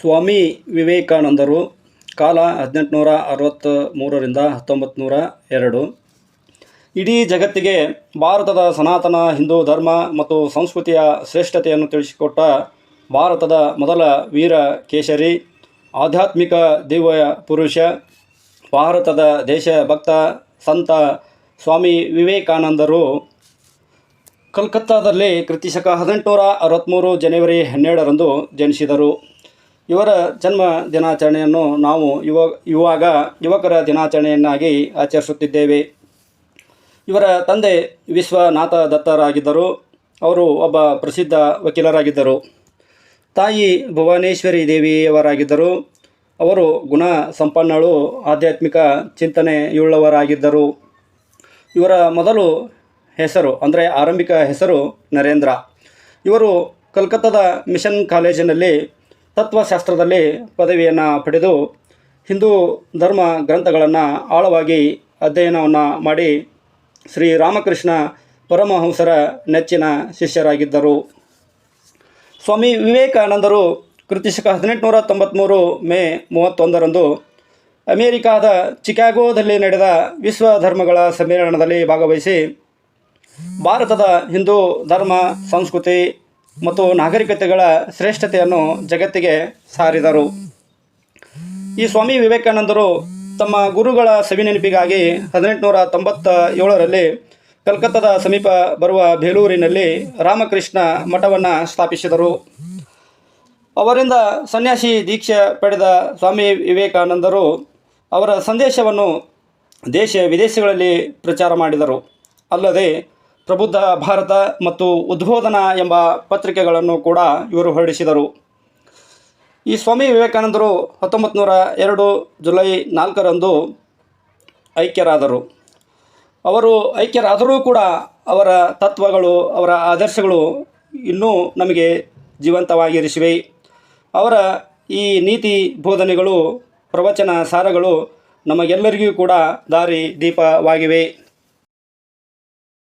ಸ್ವಾಮಿ ವಿವೇಕಾನಂದರು, ಕಾಲ ಹದಿನೆಂಟುನೂರ ಅರವತ್ತ ಮೂರರಿಂದ ಹತ್ತೊಂಬತ್ತು ನೂರ ಎರಡು. ಇಡೀ ಜಗತ್ತಿಗೆ ಭಾರತದ ಸನಾತನ ಹಿಂದೂ ಧರ್ಮ ಮತ್ತು ಸಂಸ್ಕೃತಿಯ ಶ್ರೇಷ್ಠತೆಯನ್ನು ತಿಳಿಸಿಕೊಟ್ಟ ಭಾರತದ ಮೊದಲ ವೀರ ಕೇಸರಿ, ಆಧ್ಯಾತ್ಮಿಕ ದಿವ್ಯ ಪುರುಷ, ಭಾರತದ ದೇಶಭಕ್ತ ಸಂತ ಸ್ವಾಮಿ ವಿವೇಕಾನಂದರು ಕಲ್ಕತ್ತಾದಲ್ಲಿ ಕ್ರಿತಿಶಕ ಹದಿನೆಂಟುನೂರ ಅರವತ್ತ್ಮೂರು ಜನವರಿ ಹನ್ನೆರಡರಂದು ಜನಿಸಿದರು. ಇವರ ಜನ್ಮ ದಿನಾಚರಣೆಯನ್ನು ನಾವು ಯುವ, ಇವಾಗ ಯುವಕರ ದಿನಾಚರಣೆಯನ್ನಾಗಿ ಆಚರಿಸುತ್ತಿದ್ದೇವೆ. ಇವರ ತಂದೆ ವಿಶ್ವನಾಥ ದತ್ತರಾಗಿದ್ದರು. ಅವರು ಒಬ್ಬ ಪ್ರಸಿದ್ಧ ವಕೀಲರಾಗಿದ್ದರು. ತಾಯಿ ಭುವನೇಶ್ವರಿ ದೇವಿಯವರಾಗಿದ್ದರು. ಅವರು ಗುಣ ಸಂಪನ್ನಳು, ಆಧ್ಯಾತ್ಮಿಕ ಚಿಂತನೆಯುಳ್ಳವರಾಗಿದ್ದರು. ಇವರ ಮೊದಲು ಹೆಸರು, ಅಂದರೆ ಆರಂಭಿಕ ಹೆಸರು ನರೇಂದ್ರ. ಇವರು ಕಲ್ಕತ್ತಾದ ಮಿಷನ್ ಕಾಲೇಜಿನಲ್ಲಿ ತತ್ವಶಾಸ್ತ್ರದಲ್ಲಿ ಪದವಿಯನ್ನು ಪಡೆದು ಹಿಂದೂ ಧರ್ಮ ಗ್ರಂಥಗಳನ್ನು ಆಳವಾಗಿ ಅಧ್ಯಯನವನ್ನು ಮಾಡಿ ಶ್ರೀ ರಾಮಕೃಷ್ಣ ಪರಮಹಂಸರ ನೆಚ್ಚಿನ ಶಿಷ್ಯರಾಗಿದ್ದರು. ಸ್ವಾಮಿ ವಿವೇಕಾನಂದರು ಕೃತಿಶಕ ಹದಿನೆಂಟುನೂರ ತೊಂಬತ್ತ್ಮೂರು ಮೇ ಮೂವತ್ತೊಂದರಂದು ಅಮೇರಿಕಾದ ಚಿಕಾಗೋದಲ್ಲಿ ನಡೆದ ವಿಶ್ವ ಧರ್ಮಗಳ ಸಮ್ಮೇಳನದಲ್ಲಿ ಭಾಗವಹಿಸಿ ಭಾರತದ ಹಿಂದೂ ಧರ್ಮ, ಸಂಸ್ಕೃತಿ ಮತ್ತು ನಾಗರಿಕತೆಗಳ ಶ್ರೇಷ್ಠತೆಯನ್ನು ಜಗತ್ತಿಗೆ ಸಾರಿದರು. ಈ ಸ್ವಾಮಿ ವಿವೇಕಾನಂದರು ತಮ್ಮ ಗುರುಗಳ ಸವಿನೆನಪಿಗಾಗಿ ಹದಿನೆಂಟುನೂರ ತೊಂಬತ್ತ ಏಳರಲ್ಲಿ ಕಲ್ಕತ್ತಾದ ಸಮೀಪ ಬರುವ ಬೇಲೂರಿನಲ್ಲಿ ರಾಮಕೃಷ್ಣ ಮಠವನ್ನು ಸ್ಥಾಪಿಸಿದರು. ಅವರಿಂದ ಸನ್ಯಾಸಿ ದೀಕ್ಷೆ ಪಡೆದ ಸ್ವಾಮಿ ವಿವೇಕಾನಂದರು ಅವರ ಸಂದೇಶವನ್ನು ದೇಶ ವಿದೇಶಗಳಲ್ಲಿ ಪ್ರಚಾರ ಮಾಡಿದರು. ಅಲ್ಲದೆ ಪ್ರಬುದ್ಧ ಭಾರತ ಮತ್ತು ಉದ್ಬೋಧನಾ ಎಂಬ ಪತ್ರಿಕೆಗಳನ್ನು ಕೂಡ ಇವರು ಹೊರಡಿಸಿದರು. ಈ ಸ್ವಾಮಿ ವಿವೇಕಾನಂದರು ಹತ್ತೊಂಬತ್ತು ನೂರ ಎರಡು ಜುಲೈ ನಾಲ್ಕರಂದು ಐಕ್ಯರಾದರು. ಅವರು ಐಕ್ಯರಾದರೂ ಕೂಡ ಅವರ ತತ್ವಗಳು, ಅವರ ಆದರ್ಶಗಳು ಇನ್ನೂ ನಮಗೆ ಜೀವಂತವಾಗಿರಿಸಿವೆ. ಅವರ ಈ ನೀತಿ ಬೋಧನೆಗಳು, ಪ್ರವಚನ ಸಾರಗಳು ನಮಗೆಲ್ಲರಿಗೂ ಕೂಡ ದಾರಿ ದೀಪವಾಗಿವೆ.